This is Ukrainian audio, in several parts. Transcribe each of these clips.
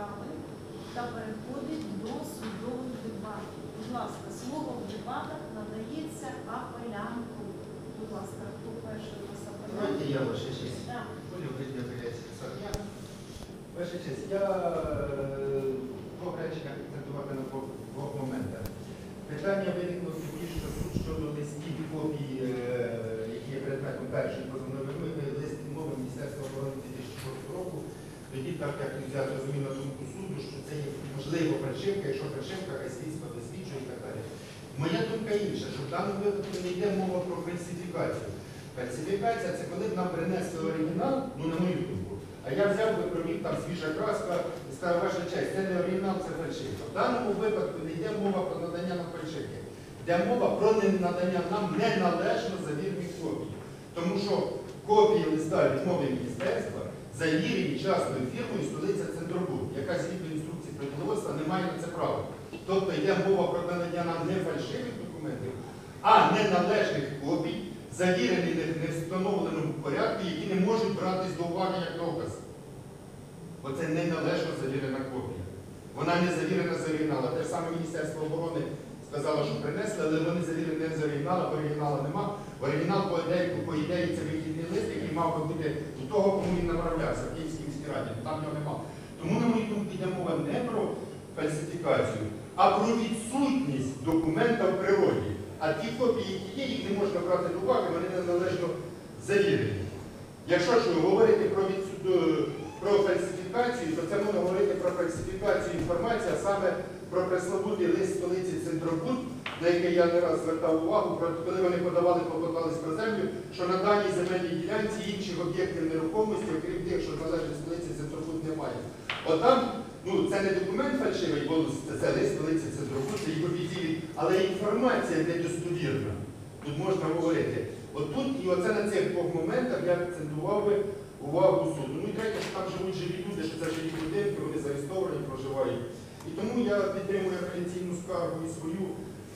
справи та переходить до судових дебатів. Будь ласка, слово в дебатах надається апелянту. Будь ласка, хто перший у нас апелянт? Давайте я ваша честь. Да. Ваша честь, я по речниках акцентувати на двох двох моментах. Питання виникло тоді, що суд щодо листів копій, е, які є предметом першої позовної вимоги, лист мови Міністерства оборони 2004 року. Тоді, так як я зрозумів на думку суду, що це є можливо фальшивка, якщо фальшивка, хай слідство досліджує і так далі. Думка інша, що в даному випадку не йде мова про фальсифікацію. Фальсифікація це коли б нам принесли оригінал, ну на мою думку. А я взяв би провів там свіжа краска і сказав, ваша честь, це не оригінал, це фальшивка. В даному випадку не йде мова про надання нам фальшивки. Йде мова про ненадання нам неналежно завірених копій. Тому що копії листа відмови міністерства завірені частною фірмою столиця Центробуд, яка згідно інструкції про не має на це права. Тобто йде мова про надання нам не фальшивих документів, а неналежних копій, завірених не встановленому порядку, які не можуть братись до уваги як доказ. Бо це неналежно завірена копія. Вона не завірена з оригінала. Те ж саме Міністерство оборони сказало, що принесли, але вони завірені не з оригіналу, бо оригіналу нема. Оригінал по ідеї, це вихідний лист, який мав би бути до того, кому він направлявся в Київській міській раді. Там його нема. Тому, на мою думку, йде мова не про фальсифікацію, а про відсутність. А ті копії, які є, їх не можна брати до уваги, вони неналежно завірені. Якщо ж говорити про, відсу- е, про фальсифікацію, то це можна говорити про фальсифікацію інформації, а саме про пресловутий лист столиці Центробуд, на який я не раз звертав увагу, про коли вони подавали, покликались про землю, що на даній земельній ділянці інших об'єктів нерухомості, окрім тих, що належать столиці Центробуд, немає. От там, ну це не документ фальшивий, бо це, лист столиці Центробуд, це їх офіційний, але інформація недостовірна. Тут можна говорити. От тут і оце на цих двох моментах я акцентував би увагу суду. Ну і третє, що там живуть живі люди, що це живі будинки, вони зареєстровані, проживають. І тому я підтримую апеляційну скаргу і свою,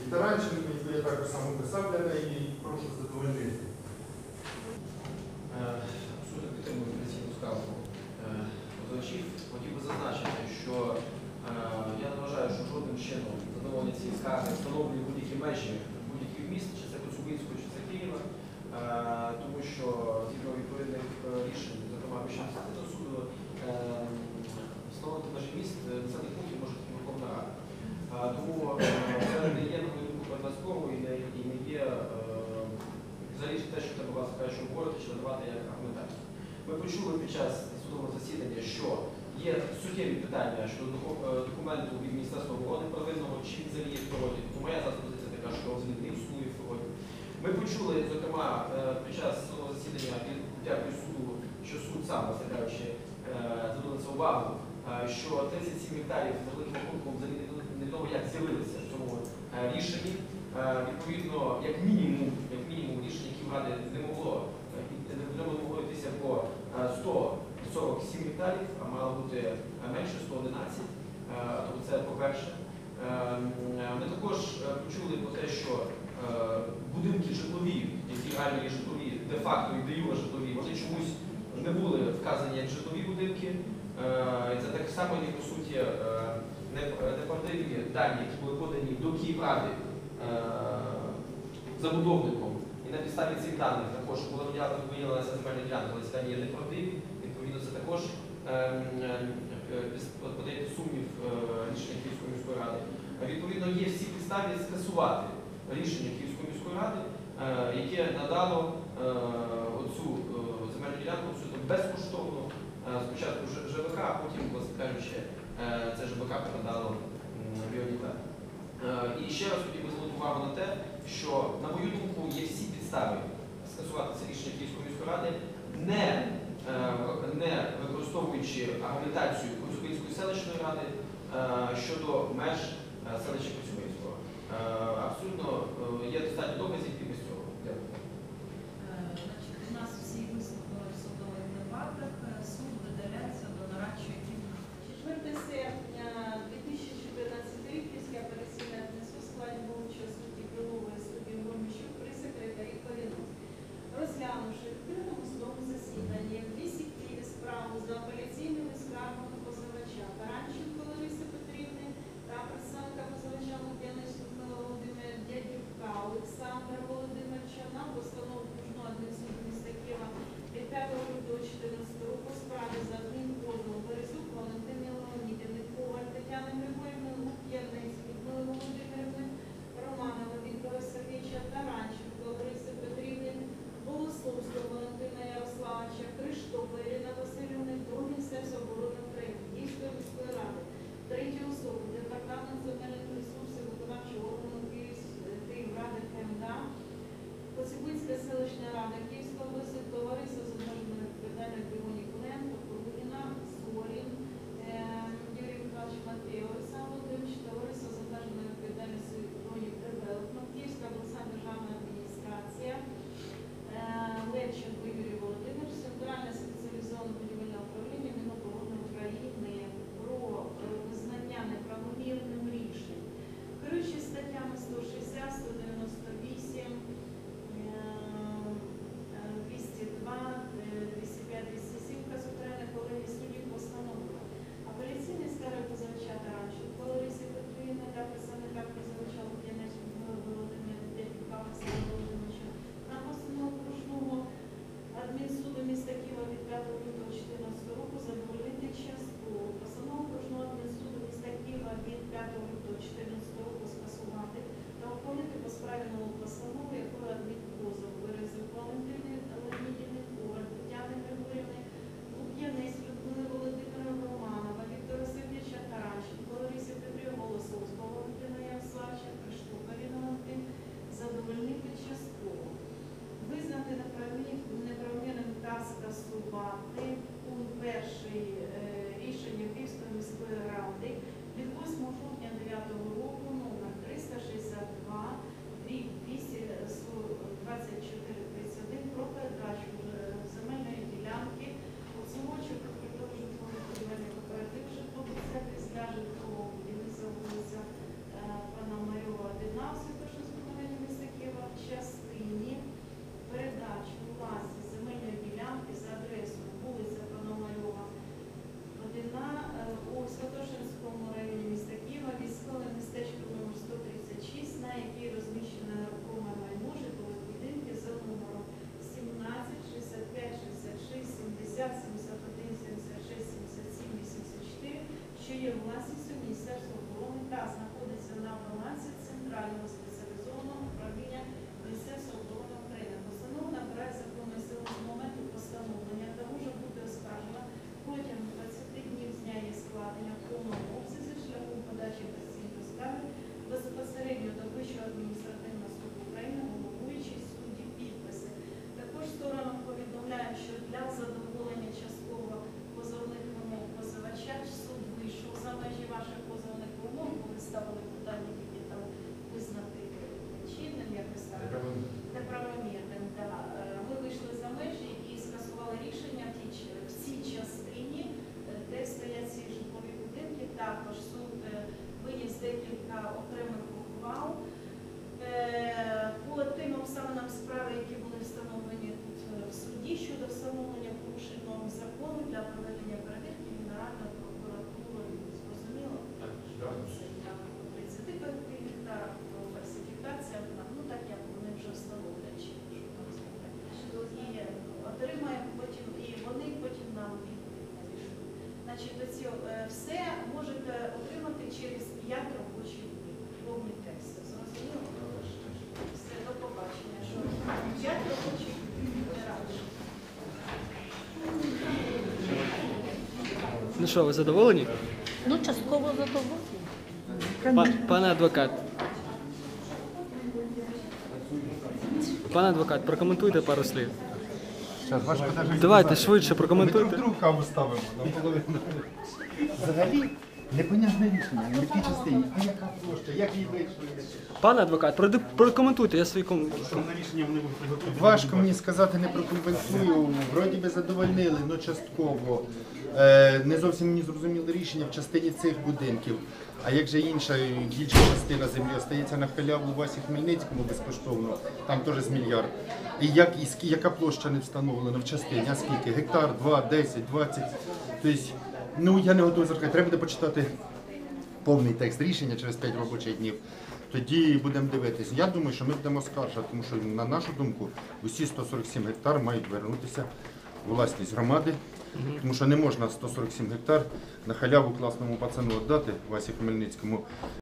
і Таранченко, яку я також сам писав для неї, і прошу задовольнити. Е, Абсолютно підтримую апеляційну скаргу е, позивачів. Хотів би зазначити, що е, я не вважаю, що жодним чином задоволення цієї скарги встановлює будь-які межі міст, чи це Коцюбинського, чи це Києва, е, тому що згідно відповідних е, рішень, зокрема адміністративного суду, е, встановити межі міст населених пунктів може тільки Верховна Рада. Тому це не є, на мою думку, предвазково і не, є взагалі те, що треба вас сказати, що говорити, чи надавати як аргументацію. Ми почули під час судового засідання, що є суттєві питання щодо документу від Міністерства оборони первинного, чи він взагалі є в природі. Тому моя зараз позиція така, що взагалі не існує. Ми почули, зокрема, е, під час судового засідання, і дякую суду, що суд сам, кажучи, е, звернув на це увагу, е, що 37 гектарів за великим рахунком не- невідомо як з'явилися в цьому рішенні. Відповідно, як мінімум, як мінімум рішення Київради не могло не могло йтися по е, 147 гектарів, а мало бути менше 111. Е, Тобто це по-перше. Е, Ми також почули про те, що будинки житлові, які реально є житлові, де-факто і де-юре житлові, вони чомусь не були вказані як житлові будинки. Е, це так само, як по суті е, неправдиві дані, які були подані до Київради е, забудовником. І на підставі цих даних також була виділилася земельна ділянка, але ці є неправдиві. Відповідно, це також е, подається сумнів е, рішення Київської міської ради. Е, Відповідно, є всі підстави скасувати рішення Київської міської ради, е, яке надало е, оцю е, земельну ділянку безкоштовно спочатку Ж- ЖВК, а потім, власне кажучи, це ЖВК передало Біоніта. І ще раз хотів би звернути увагу на те, що, на мою думку, є всі підстави скасувати це рішення Київської міської ради, не, не використовуючи аргументацію Коцюбинської селищної ради щодо меж селища Коцюбинського. Е, Абсолютно е, є достатньо доказів Também submista que homem para o mundo de nosso є власністю Міністерства оборони та знаходиться на балансі Центрального спеціалізованого управління Міністерства оборони України. Постанова набирає законної сили з моменту постановлення та може бути оскаржена протягом 20 днів з дня її складення в повному обсязі шляхом подачі постійної скарги безпосередньо до Вищого адміністративного суду України, головуючий судді підписи. Також сторонам повідомляємо, що для задоволення частково позовних вимог позивача суд вийшов за межі ваших позовних вимог, коли ставили питання, які там визнати чинним, якось так. Неправомірним, да. Е, Ми вийшли за межі і скасували рішення в тій ч- в цій частині, е, де стоять ці житлові будинки. Також суд е, виніс декілька окремих ухвал е, по тим обставинам справи, які були встановлені тут е, в суді щодо встановлення порушень норм закону для проведення перевірки Генеральною прокуратурою. Зрозуміло? Це я по 35 гектарах, то фальсифікація, вона, ну так як вони вже встановлять, чи що там зроблять. І отримаємо потім, і вони потім нам відповідь надішлють. Значить, оці, е, все можете отримати через 5 робочих днів. Повні тексти. Зрозуміло? Все, до побачення. Що 5 робочих днів не радше. Ну що, ви задоволені? Ну, частково задоволені. Па- Пане адвокат. Пане адвокат, прокоментуйте пару слів. Зараз. Давайте швидше Ми друг прокоментуйте. каву ставимо наполовину. Взагалі, непонятне рішення, не в тій частині. А яка площа, як її вийшли? Пане адвокат, проди- прокоментуйте, я свої ком... Важко мені сказати, не прокомпенсую. Вроді би задовольнили, але частково. Е, не зовсім мені зрозуміло рішення в частині цих будинків. А як же інша більша частина землі остається на халяву у Васі Хмельницькому безкоштовно, там теж з мільярд. І як і скі- яка площа не встановлена в частині? А скільки? Гектар, 2, 10, 20. Тобто, ну я не готовий сказати. Треба буде почитати повний текст рішення через 5 робочих днів. Тоді будемо дивитися. Я думаю, що ми будемо скаржати, тому що на нашу думку усі 147 гектар мають вернутися у власність громади, тому що не можна 147 гектар на халяву класному пацану віддати Васі Хмельницькому